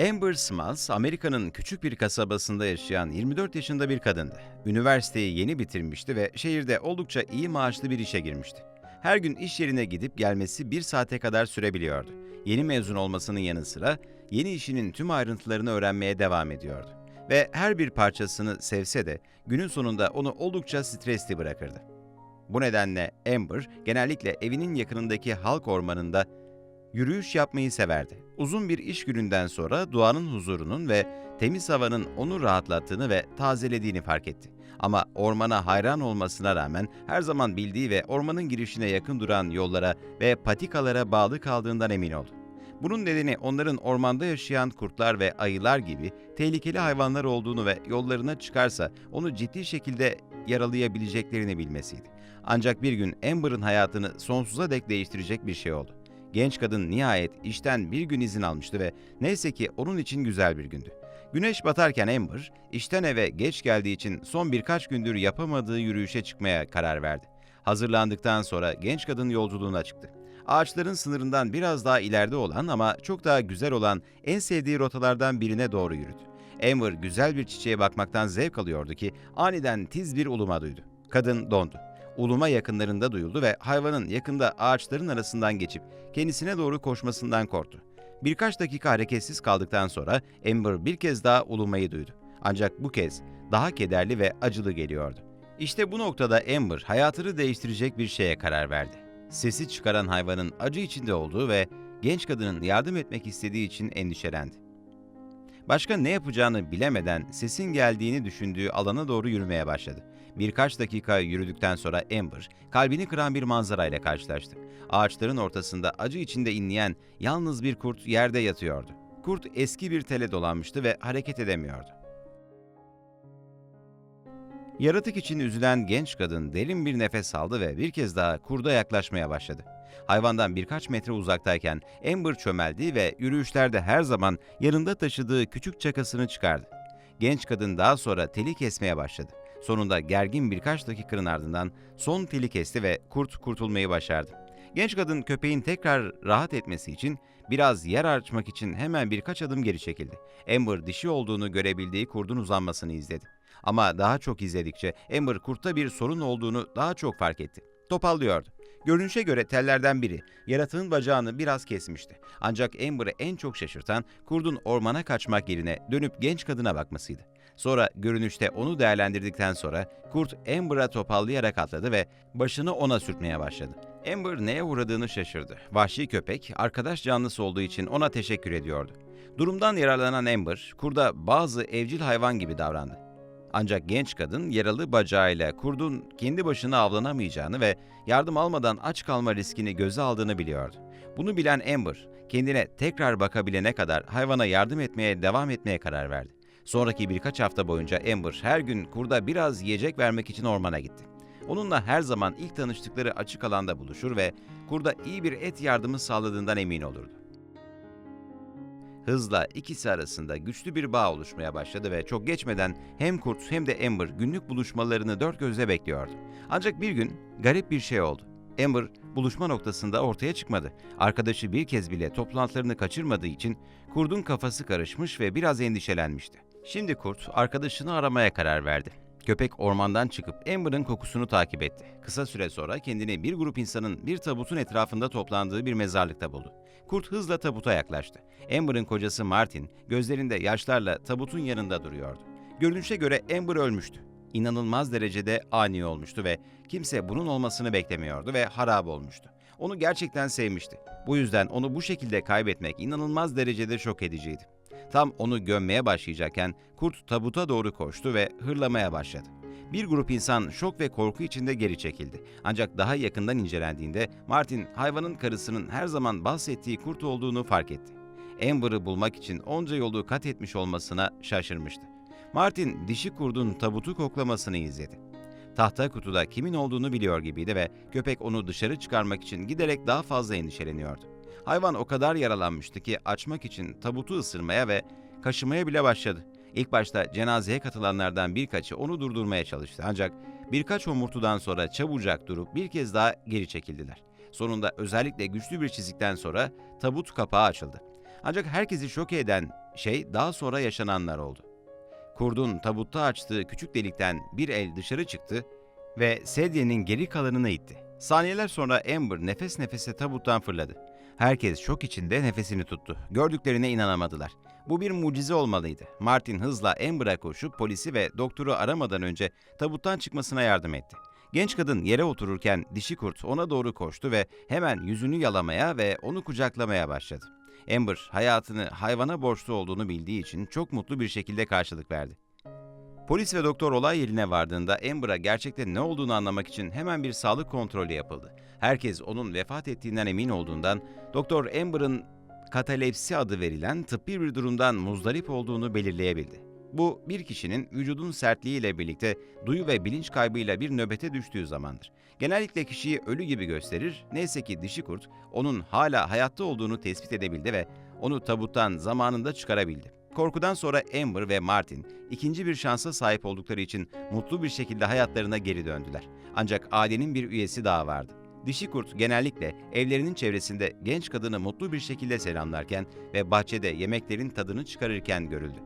Amber Smalls, Amerika'nın küçük bir kasabasında yaşayan 24 yaşında bir kadındı. Üniversiteyi yeni bitirmişti ve şehirde oldukça iyi maaşlı bir işe girmişti. Her gün iş yerine gidip gelmesi bir saate kadar sürebiliyordu. Yeni mezun olmasının yanı sıra yeni işinin tüm ayrıntılarını öğrenmeye devam ediyordu. Ve her bir parçasını sevse de günün sonunda onu oldukça stresli bırakırdı. Bu nedenle Amber genellikle evinin yakınındaki halk ormanında Yürüyüş yapmayı severdi. Uzun bir iş gününden sonra doğanın huzurunun ve temiz havanın onu rahatlattığını ve tazelediğini fark etti. Ama ormana hayran olmasına rağmen her zaman bildiği ve ormanın girişine yakın duran yollara ve patikalara bağlı kaldığından emin oldu. Bunun nedeni onların ormanda yaşayan kurtlar ve ayılar gibi tehlikeli hayvanlar olduğunu ve yollarına çıkarsa onu ciddi şekilde yaralayabileceklerini bilmesiydi. Ancak bir gün Amber'ın hayatını sonsuza dek değiştirecek bir şey oldu. Genç kadın nihayet işten bir gün izin almıştı ve neyse ki onun için güzel bir gündü. Güneş batarken Amber, işten eve geç geldiği için son birkaç gündür yapamadığı yürüyüşe çıkmaya karar verdi. Hazırlandıktan sonra genç kadın yolculuğuna çıktı. Ağaçların sınırından biraz daha ileride olan ama çok daha güzel olan en sevdiği rotalardan birine doğru yürüdü. Amber güzel bir çiçeğe bakmaktan zevk alıyordu ki aniden tiz bir uluma duydu. Kadın dondu uluma yakınlarında duyuldu ve hayvanın yakında ağaçların arasından geçip kendisine doğru koşmasından korktu. Birkaç dakika hareketsiz kaldıktan sonra Amber bir kez daha ulumayı duydu. Ancak bu kez daha kederli ve acılı geliyordu. İşte bu noktada Amber hayatını değiştirecek bir şeye karar verdi. Sesi çıkaran hayvanın acı içinde olduğu ve genç kadının yardım etmek istediği için endişelendi. Başka ne yapacağını bilemeden sesin geldiğini düşündüğü alana doğru yürümeye başladı. Birkaç dakika yürüdükten sonra Amber, kalbini kıran bir manzarayla karşılaştı. Ağaçların ortasında acı içinde inleyen yalnız bir kurt yerde yatıyordu. Kurt eski bir tele dolanmıştı ve hareket edemiyordu. Yaratık için üzülen genç kadın derin bir nefes aldı ve bir kez daha kurda yaklaşmaya başladı. Hayvandan birkaç metre uzaktayken Amber çömeldi ve yürüyüşlerde her zaman yanında taşıdığı küçük çakasını çıkardı. Genç kadın daha sonra teli kesmeye başladı. Sonunda gergin birkaç dakikanın ardından son teli kesti ve kurt kurtulmayı başardı. Genç kadın köpeğin tekrar rahat etmesi için biraz yer açmak için hemen birkaç adım geri çekildi. Amber dişi olduğunu görebildiği kurdun uzanmasını izledi. Ama daha çok izledikçe Amber kurtta bir sorun olduğunu daha çok fark etti. Topallıyordu. Görünüşe göre tellerden biri yaratığın bacağını biraz kesmişti. Ancak Amber'ı en çok şaşırtan kurdun ormana kaçmak yerine dönüp genç kadına bakmasıydı. Sonra görünüşte onu değerlendirdikten sonra kurt Amber'a topallayarak atladı ve başını ona sürtmeye başladı. Amber neye uğradığını şaşırdı. Vahşi köpek arkadaş canlısı olduğu için ona teşekkür ediyordu. Durumdan yararlanan Amber, kurda bazı evcil hayvan gibi davrandı. Ancak genç kadın yaralı bacağıyla kurdun kendi başına avlanamayacağını ve yardım almadan aç kalma riskini göze aldığını biliyordu. Bunu bilen Amber, kendine tekrar bakabilene kadar hayvana yardım etmeye devam etmeye karar verdi. Sonraki birkaç hafta boyunca Amber her gün kurda biraz yiyecek vermek için ormana gitti. Onunla her zaman ilk tanıştıkları açık alanda buluşur ve kurda iyi bir et yardımı sağladığından emin olurdu. Hızla ikisi arasında güçlü bir bağ oluşmaya başladı ve çok geçmeden hem Kurt hem de Amber günlük buluşmalarını dört gözle bekliyordu. Ancak bir gün garip bir şey oldu. Amber buluşma noktasında ortaya çıkmadı. Arkadaşı bir kez bile toplantılarını kaçırmadığı için Kurt'un kafası karışmış ve biraz endişelenmişti. Şimdi Kurt arkadaşını aramaya karar verdi. Köpek ormandan çıkıp Amber'ın kokusunu takip etti. Kısa süre sonra kendini bir grup insanın bir tabutun etrafında toplandığı bir mezarlıkta buldu. Kurt hızla tabuta yaklaştı. Amber'ın kocası Martin gözlerinde yaşlarla tabutun yanında duruyordu. Görünüşe göre Amber ölmüştü. İnanılmaz derecede ani olmuştu ve kimse bunun olmasını beklemiyordu ve harap olmuştu. Onu gerçekten sevmişti. Bu yüzden onu bu şekilde kaybetmek inanılmaz derecede şok ediciydi. Tam onu gömmeye başlayacakken kurt tabuta doğru koştu ve hırlamaya başladı. Bir grup insan şok ve korku içinde geri çekildi. Ancak daha yakından incelendiğinde Martin hayvanın karısının her zaman bahsettiği kurt olduğunu fark etti. Amber'ı bulmak için onca yolu kat etmiş olmasına şaşırmıştı. Martin dişi kurdun tabutu koklamasını izledi. Tahta kutuda kimin olduğunu biliyor gibiydi ve köpek onu dışarı çıkarmak için giderek daha fazla endişeleniyordu. Hayvan o kadar yaralanmıştı ki açmak için tabutu ısırmaya ve kaşımaya bile başladı. İlk başta cenazeye katılanlardan birkaçı onu durdurmaya çalıştı ancak birkaç homurtudan sonra çabucak durup bir kez daha geri çekildiler. Sonunda özellikle güçlü bir çizikten sonra tabut kapağı açıldı. Ancak herkesi şok eden şey daha sonra yaşananlar oldu. Kurdun tabutta açtığı küçük delikten bir el dışarı çıktı ve sedyenin geri kalanını itti. Saniyeler sonra Amber nefes nefese tabuttan fırladı. Herkes şok içinde nefesini tuttu. Gördüklerine inanamadılar. Bu bir mucize olmalıydı. Martin hızla Amber'a koşup polisi ve doktoru aramadan önce tabuttan çıkmasına yardım etti. Genç kadın yere otururken dişi kurt ona doğru koştu ve hemen yüzünü yalamaya ve onu kucaklamaya başladı. Amber hayatını hayvana borçlu olduğunu bildiği için çok mutlu bir şekilde karşılık verdi. Polis ve doktor olay yerine vardığında Amber'a gerçekte ne olduğunu anlamak için hemen bir sağlık kontrolü yapıldı. Herkes onun vefat ettiğinden emin olduğundan doktor Amber'ın katalepsi adı verilen tıbbi bir durumdan muzdarip olduğunu belirleyebildi. Bu bir kişinin vücudun sertliğiyle birlikte duyu ve bilinç kaybıyla bir nöbete düştüğü zamandır. Genellikle kişiyi ölü gibi gösterir. Neyse ki dişi kurt onun hala hayatta olduğunu tespit edebildi ve onu tabuttan zamanında çıkarabildi. Korkudan sonra Amber ve Martin ikinci bir şansa sahip oldukları için mutlu bir şekilde hayatlarına geri döndüler. Ancak ailenin bir üyesi daha vardı. Dişi kurt genellikle evlerinin çevresinde genç kadını mutlu bir şekilde selamlarken ve bahçede yemeklerin tadını çıkarırken görüldü.